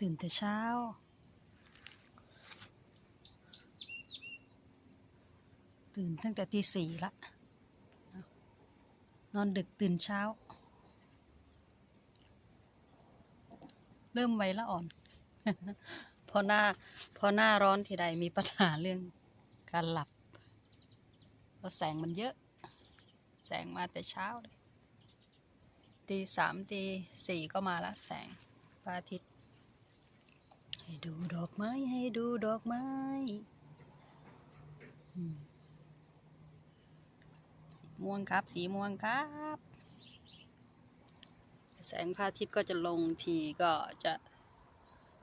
ตื่นแต่เช้า ตื่นตั้งแต่ตีสี่ละ นอนดึกตื่นเช้า เริ่มไวละอ่อน พอหน้า พอหน้าร้อนทีใดมีปัญหาเรื่องการหลับ เพราะแสงมันเยอะ แสงมาแต่เช้าเลยตีสามตีสี่ก็มาละแสงพระอาทิตย์ ให้ดูดอกไม้ให้ดูดอกไม้สีม่วงครับ สีม่วงครับ แสงพระอาทิตย์ก็จะลงทีก็จะ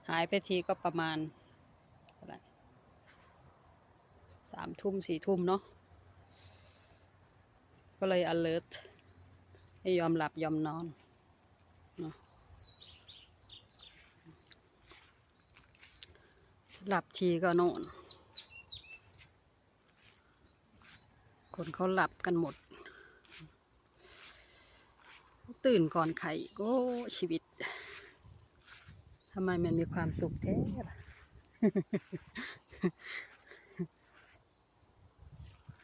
หายไปทีก็ประมาณสามทุ่มสี่ทุ่มเนาะก็เลย alert ให้ยอมหลับยอมนอนเนาะ หลับทีก็น่นคนเขาหลับกันหมด ตื่นก่อนใครกโอ้ชีวิตทำไมมันมีความสุขแท้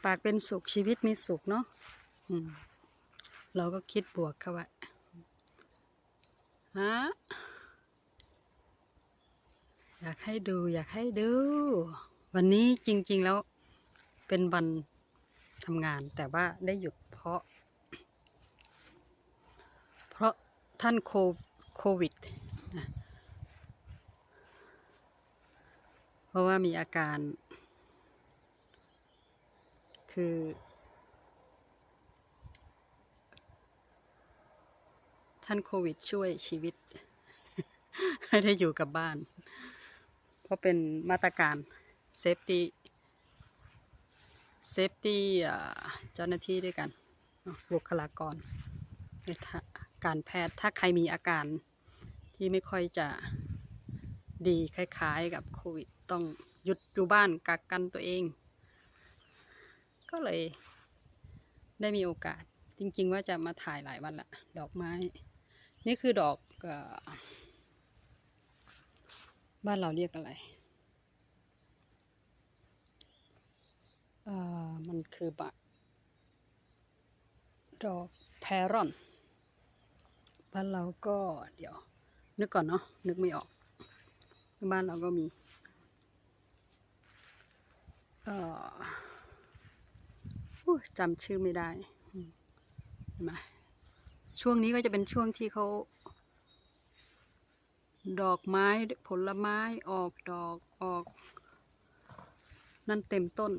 ปากเป็นสุขชีวิตมีสุขเนาะเราก็คิดบวกเขาไว้ฮะ อยากให้ดูอยากให้ดู วันนี้จริง ๆแล้วเป็นวันทำงานแต่ว่าได้หยุดเพราะ เพราะท่านโคโควิดนะเพราะว่ามีอาการ คือ ท่านโควิดช่วยชีวิต ให้ได้อยู่กับบ้าน เพราะเป็นมาตรการเซฟตี้เซฟตี้เจ้าหน้าที่ด้วยกันบุคลากรในการแพทย์ถ้าใครมีอาการที่ไม่ค่อยจะดีคล้ายๆกับโควิด ต้องหยุดอยู่บ้านกักกันตัวเอง ก็เลยได้มีโอกาสจริงๆว่าจะมาถ่ายหลายวันละ ดอกไม้ นี่คือดอกอ บ้านเราเรียกอะไร เอ่อ มันคือบะดอกแพรอน บ้านเราก็เดี๋ยว นึกก่อนเนาะ นึกไม่ออก บ้านเราก็มี เอ่อจำชื่อไม่ได้มเห็นไหมช่วงนี้ก็จะเป็นช่วงที่เขา ดอกไม้ผลไม้ออกดอกออก นั่นเต็มต้น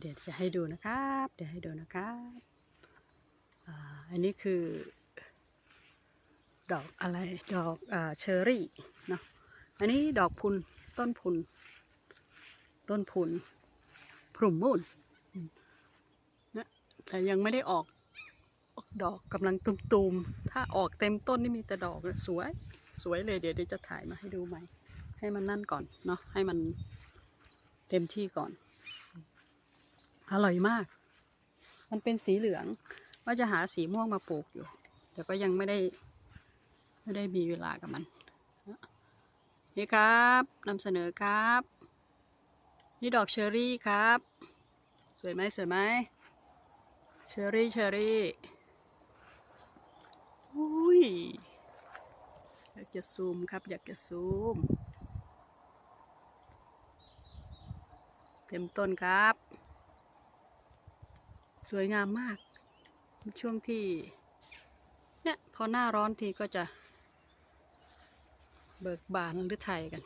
เดี๋ยวจะให้ดูนะครับ เดี๋ยวให้ดูนะครับอ,อันนี้คือ ดอกอะไรดอกอเชอร์รี่เนาะอันนี้ดอกพุนต้นพุนต้นพุนพรุ่มมูนนะแต่ยังไม่ได้ออก ดอกกำลังตุ่มๆ ถ้าออกเต็มต้นนี่มีแต่ดอกนะสวย สวยเลยเดี๋ยวเดี๋ยวจะถ่ายมาให้ดูใหม่ ให้มันนั่นก่อนเนาะ ให้มันเต็มที่ก่อน อร่อยมาก มันเป็นสีเหลือง ว่าจะหาสีม่วงมาปลูกอยู่ แต่ก็ยังไม่ได้ ไม่ได้มีเวลากับมัน นี่ครับนำเสนอครับ นี่ดอกเชอรี่ครับ สวยไหมสวยไหมเชอรี่เชอรี่อุ้ยอยาก จะซูมครับ อยากจะซูม เต็มต้นครับ สวยงามมาก ช่วงที่ เนี่ยพอหน้าร้อนทีก็จะ เบิกบานหรือไทยกัน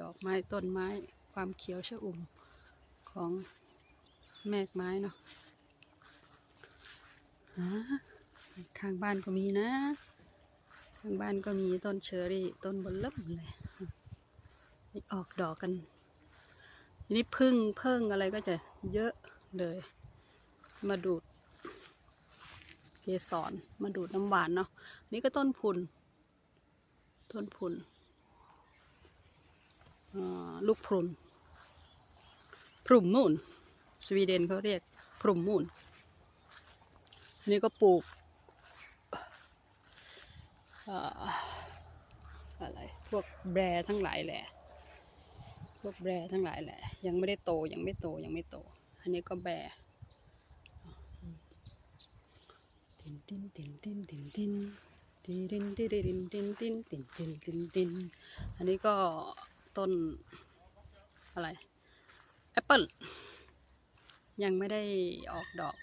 ดอกไม้ต้นไม้ความเขียวชอุ่มของแมกไม้เนาะฮะข้างบ้านก็มีนะางบ้านก็มีต้นเชอรี่ต้นบนเริ่มเลยออกดอกกันทีนี้พึ่งเพิ่งอะไรก็จะเยอะเลย มาดูดเกสรมาดูดน้ำหวานเนาะนี่ก็ต้นพุนต้นพุนลูกพรุนพรุ่มมูนสวีเดนเขาเรียกพรุ่มมูนอันนี้ก็ปลูก อ่ออะไรพวกแบร์ทั้งหลายแหละ พวกแบร์ทั้งหลายแหละ ยังไม่ได้โตยังไม่โตยังไม่โต อันนี้ก็แบร์ตินตินตินตินตินตินตินตินตินตินตินตินตินตินตินตินอันนี้ก็ต้นอะไรแอปเปิลยังไม่ได้ออกดอก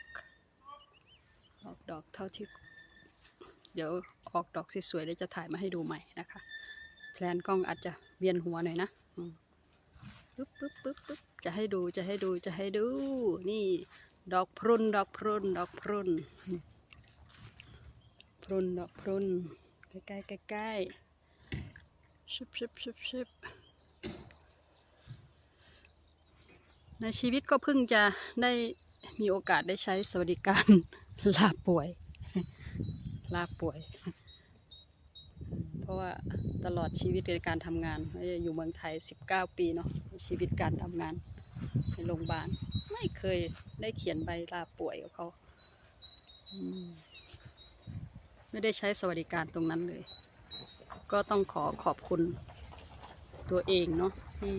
ออกดอกเท่าที่ เดี๋ยวออกดอกสวยๆแล้วจะถ่ายมาให้ดูใหม่นะคะ แพลนกล้องอาจจะเวียนหัวหน่อยนะปึ๊บปึ๊บปึ๊บปึ๊บจะให้ดูจะให้ดูจะให้ดู นี่ดอกพรุนดอกพรุนดอกพรุนพรุนดอกพรุนใกล้ๆใกล้ๆชิบชิบชิบชิบในชีวิตก็เพิ่งจะได้มีโอกาสได้ใช้สวัสดิการลาป่วย ลาป่วย เพราะว่าตลอดชีวิตในการทำงานอยู่เมืองไทย 19 ปีเนาะชีวิตการทำงานในโรงพยาบาลไม่เคยได้เขียนใบลาป่วยกับเขาไม่ได้ใช้สวัสดิการตรงนั้นเลย ก็ต้องขอขอบคุณตัวเองเนาะที่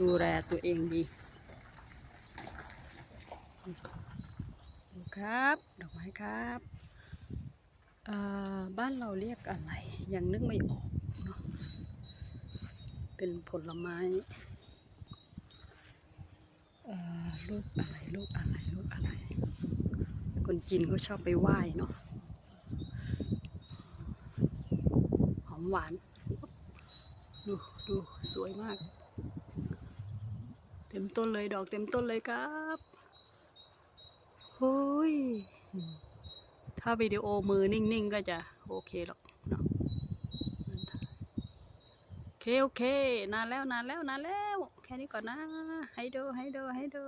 ดูแลตัวเองดีดูครับ ดอกไม้ครับ บ้านเราเรียกอะไร ยังนึกไม่ออกเนาะเป็นผลไม้ลูกอะไรลูกอะไรลูกอะไร คนจีนเขาชอบไปไหว้เนาะหอมหวาน ดูดูสวยมาก เต็มต้นเลยดอกเต็มต้นเลยครับโอ้ย ถ้าวิดีโอมือนิ่งๆ ก็จะโอเคหรอกเนาะโอเคโอเคนานแล้วนานแล้วนานแล้ว แค่นี้ก่อนนะ ให้ดูให้ดูให้ดู